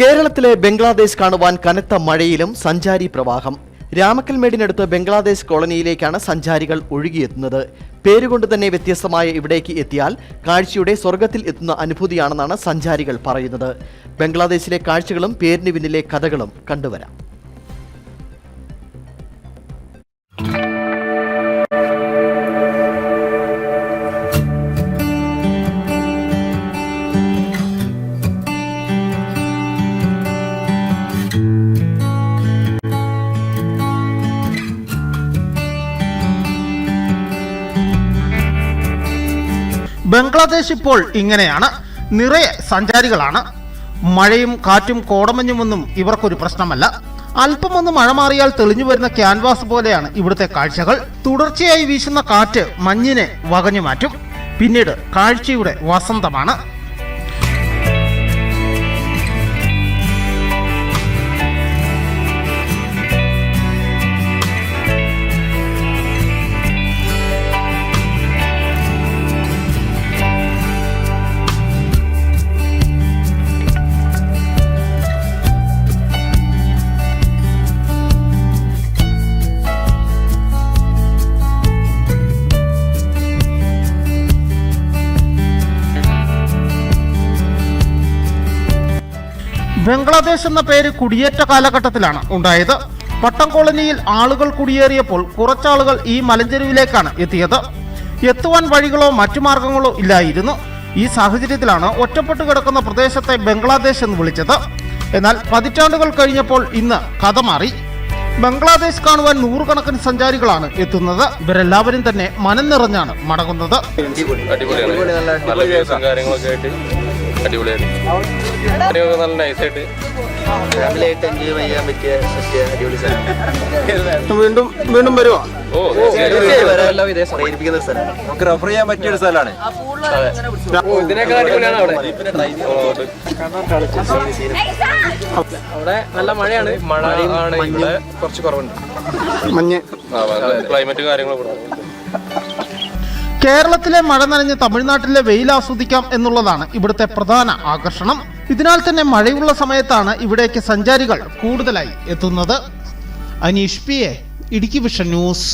കേരളത്തിലെ ബംഗ്ലാദേശ് കാണുവാൻ കനത്ത മഴയിലും സഞ്ചാരി പ്രവാഹം. രാമക്കൽമേടിനടുത്ത് ബംഗ്ലാദേശ് കോളനിയിലേക്കാണ് സഞ്ചാരികൾ ഒഴുകിയെത്തുന്നത്. പേരുകൊണ്ട് തന്നെ വ്യത്യസ്തമായ ഇവിടേക്ക് എത്തിയാൽ കാഴ്ചയുടെ സ്വർഗത്തിൽ എത്തുന്ന അനുഭൂതിയാണെന്നാണ് സഞ്ചാരികൾ പറയുന്നത്. ബംഗ്ലാദേശിലെ കാഴ്ചകളും പേരിന് പിന്നിലെ കഥകളും കണ്ടുവരാം. ബംഗ്ലാദേശ് ഇപ്പോൾ ഇങ്ങനെയാണ്. നിറയെ സഞ്ചാരികളാണ്. മഴയും കാറ്റും കോടമഞ്ഞുമൊന്നും ഇവർക്കൊരു പ്രശ്നമല്ല. അല്പമൊന്ന് മഴ മാറിയാൽ തെളിഞ്ഞു വരുന്ന ക്യാൻവാസ് പോലെയാണ് ഇവിടുത്തെ കാഴ്ചകൾ. തുടർച്ചയായി വീശുന്ന കാറ്റ് മഞ്ഞിനെ വകഞ്ഞു മാറ്റും. പിന്നീട് കാഴ്ചയുടെ വസന്തമാണ്. ബംഗ്ലാദേശ് എന്ന പേര് കുടിയേറ്റ കാലഘട്ടത്തിലാണ് ഉണ്ടായത്. പട്ടം കോളനിയിൽ ആളുകൾ കുടിയേറിയപ്പോൾ കുറച്ചാളുകൾ ഈ മലഞ്ചെരുവിലേക്കാണ് എത്തിയത്. എത്തുവാൻ വഴികളോ മറ്റു മാർഗങ്ങളോ ഇല്ലായിരുന്നു. ഈ സാഹചര്യത്തിലാണ് ഒറ്റപ്പെട്ടു കിടക്കുന്ന പ്രദേശത്തെ ബംഗ്ലാദേശ് എന്ന് വിളിച്ചത്. എന്നാൽ പതിറ്റാണ്ടുകൾ കഴിഞ്ഞപ്പോൾ ഇന്ന് കഥ മാറി. ബംഗ്ലാദേശ് കാണുവാൻ നൂറുകണക്കിന് സഞ്ചാരികളാണ് എത്തുന്നത്. ഇവരെല്ലാവരും തന്നെ മനം നിറഞ്ഞാണ് മടങ്ങുന്നത് അടിപൊളിയാണ് നല്ല നൈസായിട്ട് ഫാമിലി ആയിട്ട് എൻജോയ് ചെയ്യാൻ പറ്റിയ പറ്റിയ അടിപൊളി സ്ഥലം വീണ്ടും വീണ്ടും വരുമോ ഓ പ്രേരിപ്പിക്കുന്ന ഒരു സ്ഥലം നമുക്ക് റെഫർ ചെയ്യാൻ പറ്റിയ ഒരു സ്ഥലമാണ്. ഇതിനേക്കാൾ അടിപൊളിയാണ് അവിടെ. അവിടെ നല്ല മഴയാണ്. മഴ ആണ് ഇവിടെ കുറച്ച് കുറവുണ്ട്. മഞ്ഞ്. ക്ലൈമറ്റ് കാര്യങ്ങളൊക്കെ കേരളത്തിലെ മഴ നനഞ്ഞ് തമിഴ്നാട്ടിലെ വെയിൽ ആസ്വദിക്കാം എന്നുള്ളതാണ് ഇവിടുത്തെ പ്രധാന ആകർഷണം. ഇതിനാൽ തന്നെ മഴയുള്ള സമയത്താണ് ഇവിടേക്ക് സഞ്ചാരികൾ കൂടുതലായി എത്തുന്നത്. Aneesh P A Idukki vision news.